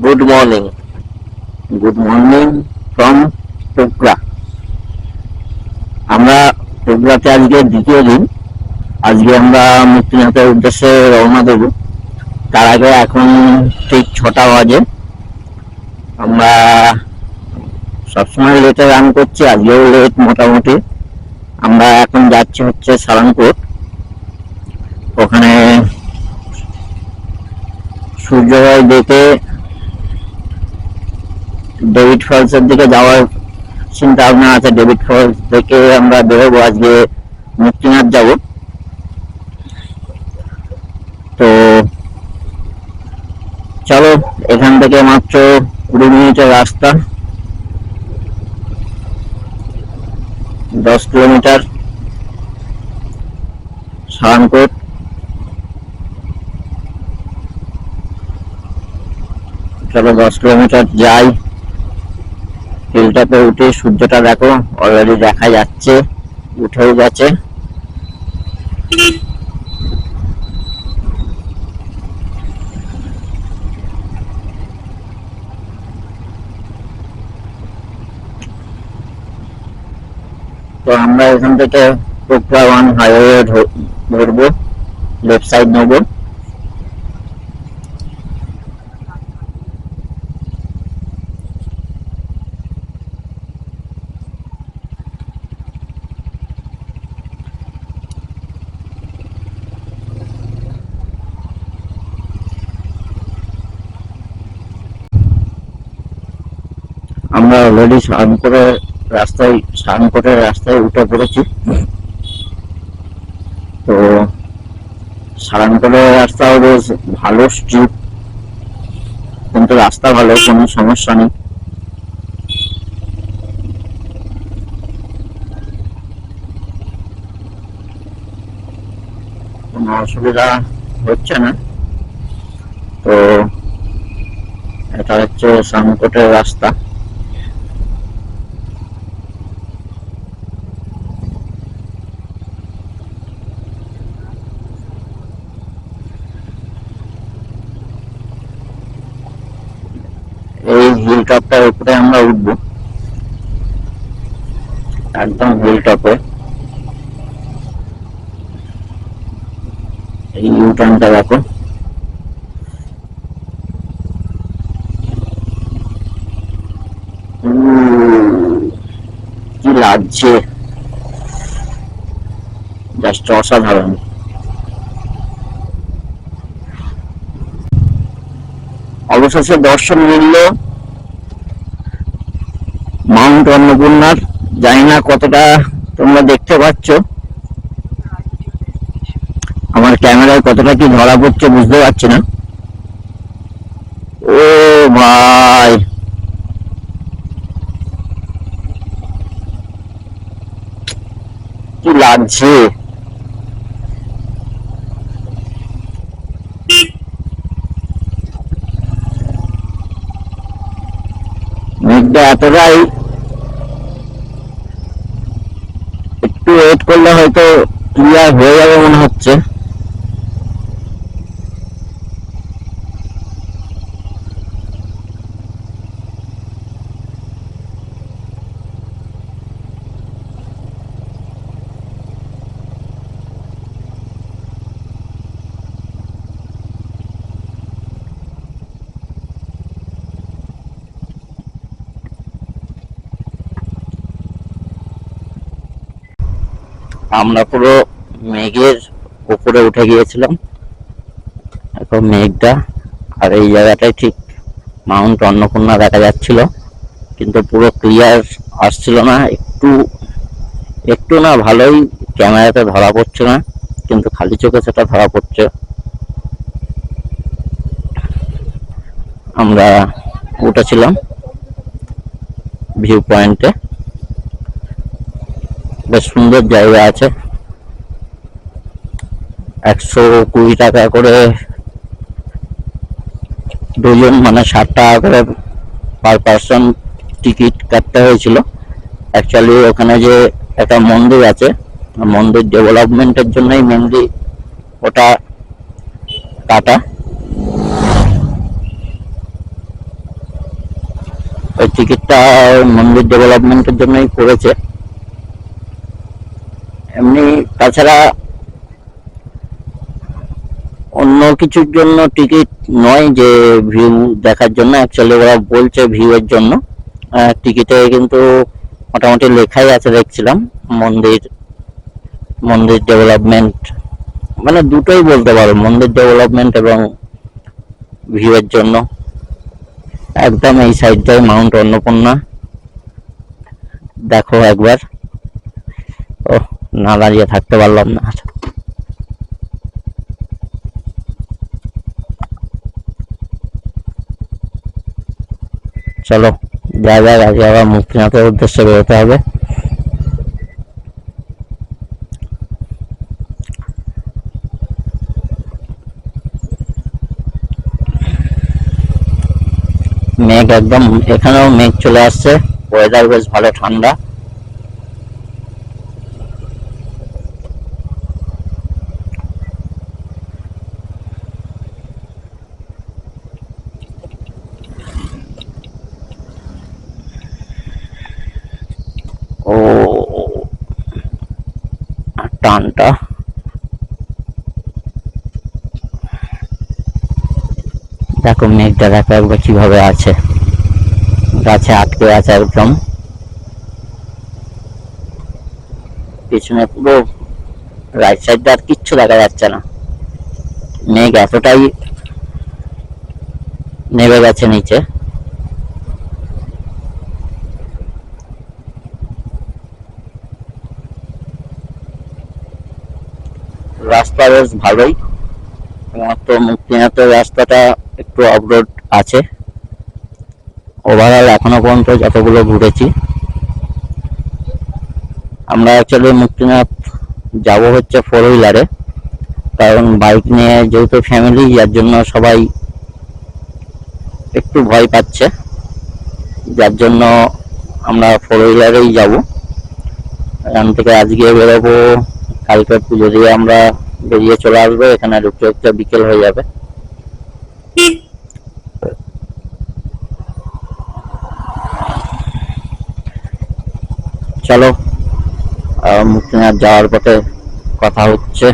Good morning good morning from টুকরা আমরা টুকরাতে আজকে দ্বিতীয় দিন। আজকে আমরা মুক্তিনাথের উদ্দেশ্যে রওনা দেব। তার আগে এখন ঠিক ছটা বাজে। আমরা সবসময় লেটে রান করছি, আজকেও লেট মোটামুটি। আমরা এখন যাচ্ছি হচ্ছে সালানপুর ওখানে সূর্যোদয় দেখে ডেভিড ফলস এর দিকে যাওয়ার চিন্তা ভাবনা আছে। ডেভিড ফলস থেকে আমরা বেরোবো আজকে মুক্তিনাথ যাব। তো চলো, এখান থেকে মাত্র কুড়ি মিনিটের রাস্তা। দশ কিলোমিটার। সারানকোট চলো দশ কিলোমিটার যাই। হিলটাতে উঠে সূর্যটা দেখো অলরেডি দেখা যাচ্ছে উঠেও গেছে। তো আমরা এখান থেকে পোকরা ওয়ান হাইওয়ে ধরবো লেফট সাইড নেব। আমরা অলরেডি স্নান করে রাস্তায় সারানপুরের রাস্তায় উঠে পড়েছি। তো সারানপুরের রাস্তাও বেশ ভালো স্ট্রিট কিন্তু রাস্তা ভালো, কোনো সমস্যা নেই। কোনো অসুবিধা হচ্ছে না। তো এটা হচ্ছে সানকোটের রাস্তা এই হিল টপটার উপরে আমরা উঠবো। একদম হিল এই ইউটার্নটা দেখো। কি লাগছে? জাস্ট অসাধারণ। অবশেষে দর্শন মিলল। মাউন্ট অন্নপূর্ণার। জানি না কতটা তোমরা দেখতে পাচ্ছ। আমার ক্যামেরায় কতটা কি ধরা পড়ছে বুঝতে পারছি না। ও ভাই। কি লাগছে? এতটাই একটু ওয়েট করলে হয়তো ক্লিয়ার হয়ে যাবে মনে হচ্ছে। আমরা পুরো মেঘের উপরে উঠে গিয়েছিলাম। এখন মেঘটা আর এই জায়গাটায় ঠিক মাউন্ট অন্নপূর্ণা দেখা যাচ্ছিল, কিন্তু পুরো ক্লিয়ার আসছিল না। একটু একটু না ভালোই ক্যামেরাতে ধরা পড়ছে না, কিন্তু খালি চোখে সেটা ধরা পড়ছে। আমরা উঠেছিলাম ভিউ পয়েন্টে। বেশ সুন্দর জায়গা আছে। একশো কুড়ি টাকা করে দুজন মানে ষাট টাকা করে পার পার্সন টিকিট কাটতে হয়েছিল। অ্যাকচুয়ালি ওখানে যে একটা মন্দির আছে মন্দির ডেভেলপমেন্টের জন্যই মেনলি ওটা কাটা। ওই টিকিটটা মন্দির ডেভেলপমেন্টের জন্যই করেছে। তাছাড়া অন্য কিছুর জন্য টিকিট নয় যে ভিউ দেখার জন্য অ্যাকচুয়ালি ওরা বলছে ভিউ এর জন্য। টিকিটে কিন্তু মোটামুটি লেখাই আছে, দেখছিলাম। মন্দির মন্দির ডেভেলপমেন্ট মানে দুটোই বলতে পারো, মন্দির ডেভেলপমেন্ট এবং ভিউ এর জন্য। একদম এই সাইডটাই মাউন্ট অন্নপূর্ণা। দেখো একবার। না দাঁড়িয়ে থাকতে পারলাম না। চলো যা যাক আগে আবার মুক্তিনাথের উদ্দেশ্যে বেরোতে হবে। মেঘ একদম, এখানেও মেঘ চলে আসছে। ওয়েদার বেশ ভালো ঠান্ডা ও টানটা দেখো মেঘটা দেখো একবার কীভাবে আছে। গাছে আটকে আছে একদম। পিছনে পুরো রাইট সাইডটা আর কিচ্ছু দেখা যাচ্ছে না। মেঘ এতটাই নেমে গেছে নিচে। রাস্তা ভালোই। তো মুক্তিনাথের রাস্তাটা একটু অবরোড আছে। ওভারঅল এখনও পর্যন্ত যতগুলো ঘুরেছি। আমরা অ্যাকচুয়ালি মুক্তিনাথ যাব হচ্ছে ফোর হুইলারে কারণ বাইক নিয়ে যেহেতু ফ্যামিলি যার জন্য সবাই একটু ভয় পাচ্ছে। যার জন্য আমরা ফোর হুইলারেই যাব। এখান থেকে আজকে বেরোবো, কালকে পুজো দিয়ে আমরা বেরিয়ে চলে আসব, এখানে ঢুকতে ঢুকতে বিকেল হয়ে যাবে। চলো মুক্তিনাথ যাওয়ার পথে কথা হচ্ছে।